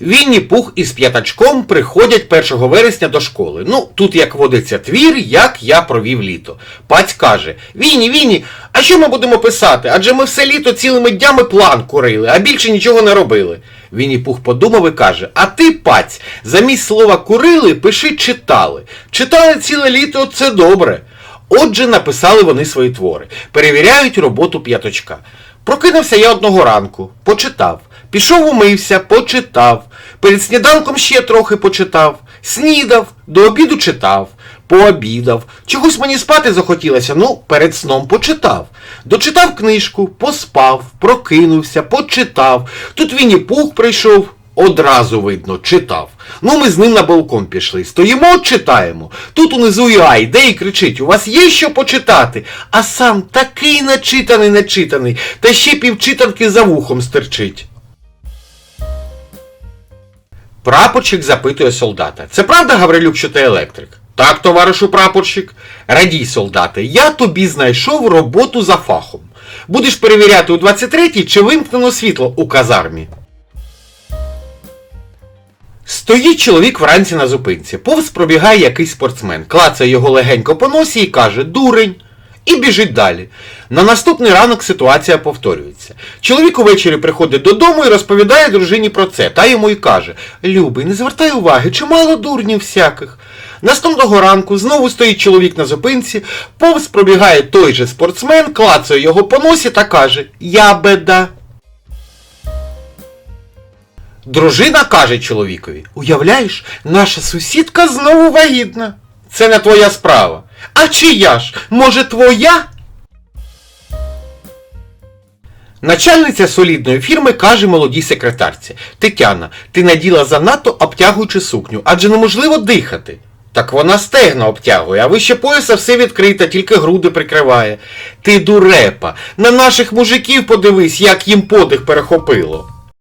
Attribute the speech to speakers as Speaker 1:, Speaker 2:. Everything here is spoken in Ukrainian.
Speaker 1: Вінні Пух із п'ятачком приходять 1 вересня до школи. Ну, тут як водиться твір, як я провів літо. Паць каже: Вінні, Вінні, а що ми будемо писати? Адже ми все літо цілими днями план курили, а більше нічого не робили. Вінні Пух подумав і каже: А ти, паць, замість слова курили, пиши читали. Читали ціле літо це добре. Отже, написали вони свої твори, перевіряють роботу п'яточка. Прокинувся я одного ранку, почитав. Пішов умився, почитав. Перед сніданком ще трохи почитав. Снідав, до обіду читав, пообідав. Чогось мені спати захотілося, ну, перед сном почитав. Дочитав книжку, поспав, прокинувся, почитав. Тут Вінні Пух прийшов, одразу видно, читав. Ну, ми з ним на балкон пішли. Стоїмо, читаємо. Тут унизу і ай, йде і кричить, у вас є що почитати? А сам такий начитаний, начитаний, та ще півчитанки за вухом стерчить. Прапорщик запитує солдата. Це правда, Гаврилюк, що ти електрик? Так, товаришу прапорщик. Радій, солдате, я тобі знайшов роботу за фахом. Будеш перевіряти у 23-й, чи вимкнено світло у казармі. Стоїть чоловік вранці на зупинці. Повз пробігає якийсь спортсмен, клацає його легенько по носі і каже Дурень. І біжить далі. На наступний ранок ситуація повторюється. Чоловік увечері приходить додому і розповідає дружині про це, та йому й каже: Любий, не звертай уваги, чимало дурнів всяких. Наступного ранку знову стоїть чоловік на зупинці, повз пробігає той же спортсмен, клацає його по носі та каже Я беда. Дружина каже чоловікові: Уявляєш, наша сусідка знову вагітна. Це не твоя справа. А чия ж? Може, твоя? Начальниця солідної фірми каже молодій секретарці: Тетяна, ти наділа занадто обтягуючи сукню, адже неможливо дихати. Так вона стегна обтягує, а вище пояса все відкрите, тільки груди прикриває. Ти дурепа, на наших мужиків подивись, як їм подих перехопило.